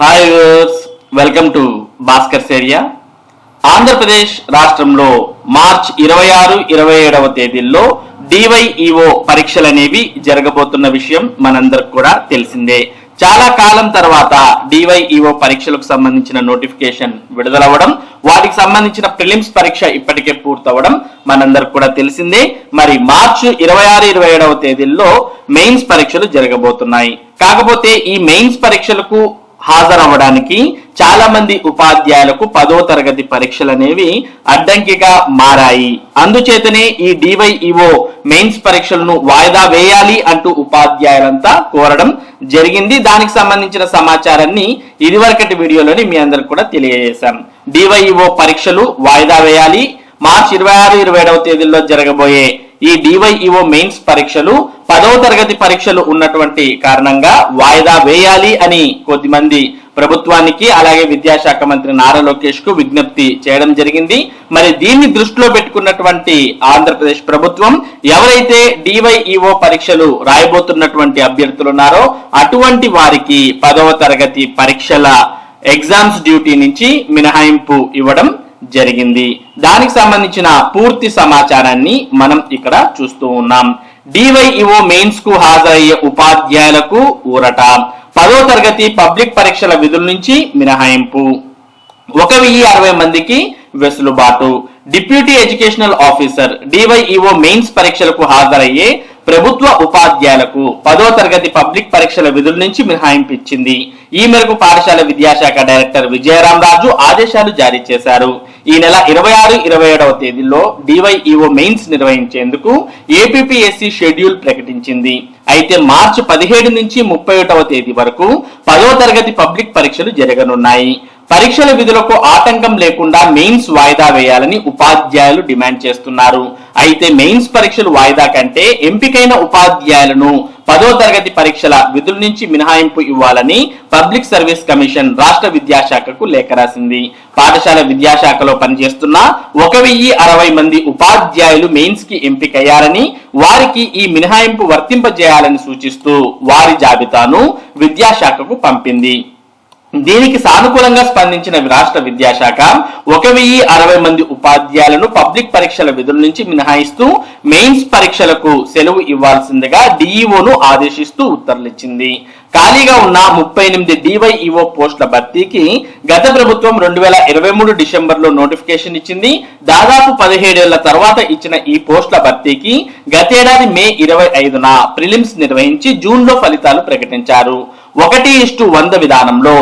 Hi viewers welcome to Bhaskar area Andhra Pradesh రాష్ట్రంలో March ఇరవై ఆరు ఇరవై ఏడవ తేదీల్లో డివైఈఓ పరీక్షలు అనేవి జరగబోతున్న విషయం మనందరికి కూడా తెలిసిందే. చాలా కాలం తర్వాత డివైఈఓ పరీక్షలకు సంబంధించిన నోటిఫికేషన్ విడుదలవ్వడం వాటికి సంబంధించిన ప్రిలిమ్స్ పరీక్ష ఇప్పటికే పూర్తవడం మనందరికి కూడా తెలిసిందే. మరి మార్చి ఇరవై ఆరు ఇరవై ఏడవ తేదీల్లో మెయిన్స్ పరీక్షలు జరగబోతున్నాయి. కాకపోతే ఈ మెయిన్స్ పరీక్షలకు హాజరవ్వడానికి చాలా మంది ఉపాధ్యాయులకు పదో తరగతి పరీక్షలు అనేవి అడ్డంకిగా మారాయి. అందుచేతనే ఈ డివైఈఓ మెయిన్స్ పరీక్షలను వాయిదా వేయాలి అంటూ ఉపాధ్యాయులంతా కోరడం జరిగింది. దానికి సంబంధించిన సమాచారాన్ని ఇదివరకటి వీడియోలోని మీ అందరికి కూడా తెలియజేశాం. డివైఈఓ పరీక్షలు వాయిదా వేయాలి. మార్చి ఇరవై ఆరు ఇరవై ఏడవ తేదీల్లో జరగబోయే ఈ డివైఈఓ మెయిన్స్ పరీక్షలు పదవ తరగతి పరీక్షలు ఉన్నటువంటి కారణంగా వాయిదా వేయాలి అని కొద్దిమంది ప్రభుత్వానికి అలాగే విద్యాశాఖ మంత్రి నారా లోకేష్కు విజ్ఞప్తి చేయడం జరిగింది. మరి దీన్ని దృష్టిలో పెట్టుకున్నటువంటి ఆంధ్రప్రదేశ్ ప్రభుత్వం ఎవరైతే డివైఈఓ పరీక్షలు రాయబోతున్నటువంటి అభ్యర్థులు ఉన్నారో అటువంటి వారికి పదవ తరగతి పరీక్షల ఎగ్జామ్స్ డ్యూటీ నుంచి మినహాయింపు ఇవ్వడం జరిగింది. దానికి సంబంధించిన పూర్తి సమాచారాన్ని మనం ఇక్కడ చూస్తూ ఉన్నాం. డివైఈఓ మెయిన్స్కు హాజరయ్యే ఉపాధ్యాయులకు ఊరట. పదో తరగతి పబ్లిక్ పరీక్షల విధుల నుంచి మినహాయింపు. ఒక వెయ్యి అరవై మందికి వెసులుబాటు. Deputy educational officer DYEO mains పరీక్షలకు హాజరయ్యే ప్రభుత్వ ఉపాధ్యాయులకు పదో తరగతి పబ్లిక్ పరీక్షల విధుల నుంచి మినహాయింపు ఇచ్చింది. ఈ మేరకు పాఠశాల విద్యాశాఖ డైరెక్టర్ విజయరాం రాజు ఆదేశాలు జారీ చేశారు. ఈ నెల ఇరవై ఆరు ఇరవై ఏడవ తేదీల్లో డివైఈఓ మెయిన్స్ నిర్వహించేందుకు ఏపీపీఎస్సీ షెడ్యూల్ ప్రకటించింది. అయితే మార్చి పదిహేడు నుంచి ముప్పై ఒకటవ తేదీ వరకు పదో తరగతి పబ్లిక్ పరీక్షలు జరగనున్నాయి. పరీక్షల విధులకు ఆటంకం లేకుండా మెయిన్స్ వాయిదా వేయాలని ఉపాధ్యాయులు డిమాండ్ చేస్తున్నారు. అయితే మెయిన్స్ పరీక్షలు వాయిదా కంటే ఎంపికైన ఉపాధ్యాయులను పదో తరగతి పరీక్షల విధుల నుంచి మినహాయింపు ఇవ్వాలని పబ్లిక్ సర్వీస్ కమిషన్ రాష్ట్ర విద్యాశాఖకు లేఖ రాసింది. పాఠశాల విద్యాశాఖలో పనిచేస్తున్న ఒక వెయ్యి అరవై మంది ఉపాధ్యాయులు మెయిన్స్కి ఎంపికయ్యారని వారికి ఈ మినహాయింపు వర్తింపజేయాలని సూచిస్తూ వారి జాబితాను విద్యాశాఖకు పంపింది. దీనికి సానుకూలంగా స్పందించిన రాష్ట్ర విద్యాశాఖ ఒక వెయ్యి అరవై మంది ఉపాధ్యాయులను పబ్లిక్ పరీక్షల విధుల నుంచి మినహాయిస్తూ మెయిన్స్ పరీక్షలకు సెలవు ఇవ్వాల్సిందిగా డిఈఓను ఆదేశిస్తూ ఉత్తర్వులిచ్చింది. ఖాళీగా ఉన్న ముప్పై ఎనిమిది డివైఈఓ పోస్టుల భర్తీకి గత ప్రభుత్వం రెండు వేల ఇరవై మూడు డిసెంబర్లో నోటిఫికేషన్ ఇచ్చింది. దాదాపు పదిహేడేళ్ళ తర్వాత ఇచ్చిన ఈ పోస్టుల భర్తీకి గతేడాది మే ఇరవై ఐదున ప్రిలిమ్స్ నిర్వహించి జూన్లో ఫలితాలు ప్రకటించారు. ఒకటి ఇష్టు వంద విధానంలో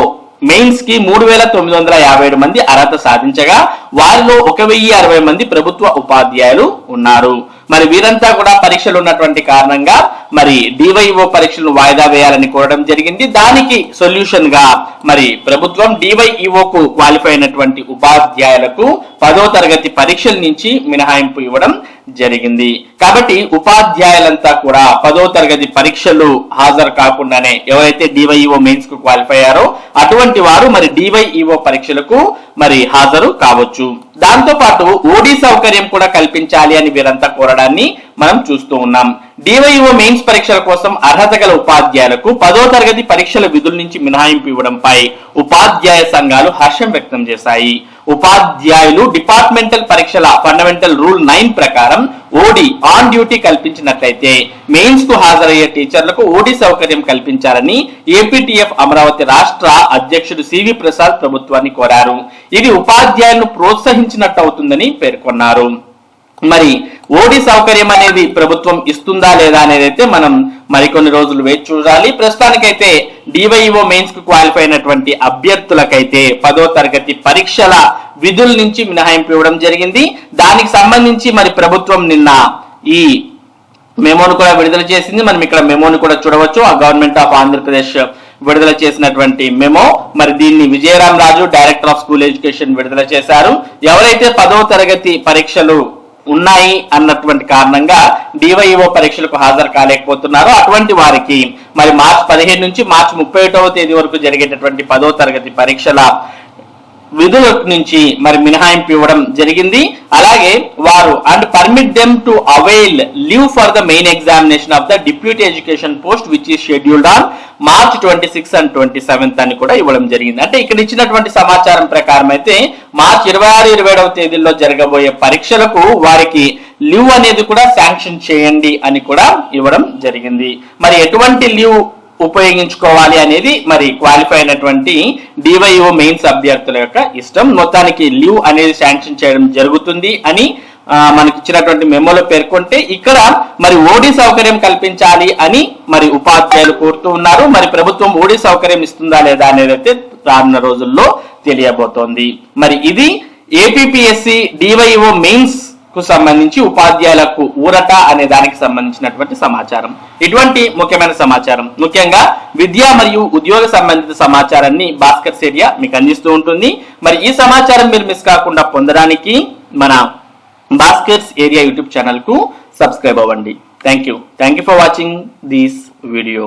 మెయిన్స్కి మూడు వేల తొమ్మిది వందల యాభై ఏడు మంది అర్హత సాధించగా వారిలో ఒక వెయ్యి అరవై మంది ప్రభుత్వ ఉపాధ్యాయులు ఉన్నారు. మరి వీరంతా కూడా పరీక్షలు ఉన్నటువంటి కారణంగా మరి డివైఓ పరీక్షలను వాయిదా వేయాలని కోరడం జరిగింది. దానికి సొల్యూషన్గా మరి ప్రభుత్వం డివైఈఓ కు క్వాలిఫై అయినటువంటి ఉపాధ్యాయులకు పదో తరగతి పరీక్షల నుంచి మినహాయింపు ఇవ్వడం జరిగింది. కాబట్టి ఉపాధ్యాయులంతా కూడా పదో తరగతి పరీక్షలు హాజరు కాకుండానే ఎవరైతే డివైఈఓ మెయిన్స్కు క్వాలిఫై అయ్యారో అటువంటి వారు మరి డివైఈఓ పరీక్షలకు మరి హాజరు కావచ్చు. దాంతో పాటు ఓడీ సౌకర్యం కూడా కల్పించాలి అని వీరంతా కోరడాన్ని మనం చూస్తూ ఉన్నాం. డివైఓ మెయిన్స్ పరీక్షల కోసం అర్హత గల ఉపాధ్యాయులకు పదో తరగతి పరీక్షల విధుల నుంచి మినహాయింపు ఇవ్వడంపై ఉపాధ్యాయ సంఘాలు హర్షం వ్యక్తం చేశాయి. ఉపాధ్యాయులు డిపార్ట్మెంటల్ పరీక్షల ఫండమెంటల్ రూల్ నైన్ ప్రకారం ఓడి ఆన్ డ్యూటీ కల్పించినట్లయితే మెయిన్స్కు హాజరయ్యే టీచర్లకు ఓడి సౌకర్యం కల్పించాలని ఏపీటీఎఫ్ అమరావతి రాష్ట్ర అధ్యక్షుడు సివి ప్రసాద్ ప్రభుత్వాన్ని కోరారు. ఇది ఉపాధ్యాయులను ప్రోత్సహించినట్టు అవుతుందని పేర్కొన్నారు. మరి ఓడి సౌకర్యం అనేది ప్రభుత్వం ఇస్తుందా లేదా అనేది అయితే మనం మరికొన్ని రోజులు వేచి చూడాలి. ప్రస్తుతానికైతే డివైఓ మెయిన్స్కు క్వాలిఫై అయినటువంటి అభ్యర్థులకైతే పదో తరగతి పరీక్షల విధుల నుంచి మినహాయింపు ఇవ్వడం జరిగింది. దానికి సంబంధించి మరి ప్రభుత్వం నిన్న ఈ మెమోను కూడా విడుదల చేసింది. మనం ఇక్కడ మెమోను కూడా చూడవచ్చు. ఆ గవర్నమెంట్ ఆఫ్ ఆంధ్రప్రదేశ్ విడుదల చేసినటువంటి మెమో. మరి దీన్ని Vijayaramaraju director of school education విడుదల చేశారు. ఎవరైతే పదో తరగతి పరీక్షలు ఉన్నాయి అన్నటువంటి కారణంగా డివైఓ పరీక్షలకు హాజరు కాలేకపోతున్నారు. అటువంటి వారికి మరి మార్చి పదిహేను నుంచి మార్చి ముప్పై ఒకటవ తేదీ వరకు జరిగేటటువంటి పదో తరగతి పరీక్షల విధుల నుంచి మరి మినహాయింపు ఇవ్వడం జరిగింది. అలాగే వారు and permit them to avail leave for the main examination of the deputy education post which is scheduled on March twenty six and twenty seventh అని కూడా ఇవ్వడం జరిగింది. అంటే ఇక్కడ ఇచ్చినటువంటి సమాచారం ప్రకారం అయితే మార్చ్ ఇరవై ఆరు ఇరవై ఏడవ తేదీల్లో జరగబోయే పరీక్షలకు వారికి లీవ్ అనేది కూడా శాంక్షన్ చేయండి అని కూడా ఇవ్వడం జరిగింది. మరి ఎటువంటి లీవ్ ఉపయోగించుకోవాలి అనేది మరి క్వాలిఫై అయినటువంటి డివైఓ మెయిన్స్ అభ్యర్థుల యొక్క ఇష్టం. మొత్తానికి లీవ్ అనేది శాంక్షన్ చేయడం జరుగుతుంది అని మనకి ఇచ్చినటువంటి మెమోలో పేర్కొంటే ఇక్కడ మరి ఓడి సౌకర్యం కల్పించాలి అని మరి ఉపాధ్యాయులు కోరుతూ ఉన్నారు. మరి ప్రభుత్వం ఓడి సౌకర్యం ఇస్తుందా లేదా అనేది అయితే రానున్న రోజుల్లో తెలియబోతోంది. మరి ఇది ఏపీఎస్సి డివైఓ మెయిన్స్కు సంబంధించి ఉపాధ్యాయులకు ఊరట అనే దానికి సంబంధించినటువంటి సమాచారం. ఇటువంటి ముఖ్యమైన సమాచారం. ముఖ్యంగా విద్య మరియు ఉద్యోగ సంబంధిత సమాచారాన్ని భాస్కర్ సేరియా మీకు అందిస్తూ ఉంటుంది. మరి ఈ సమాచారం మీరు మిస్ కాకుండా పొందడానికి మన బాస్కెట్స్ ఏరియా యూట్యూబ్ ఛానల్కు సబ్స్క్రైబ్ అవ్వండి. Thank you thank you for watching this video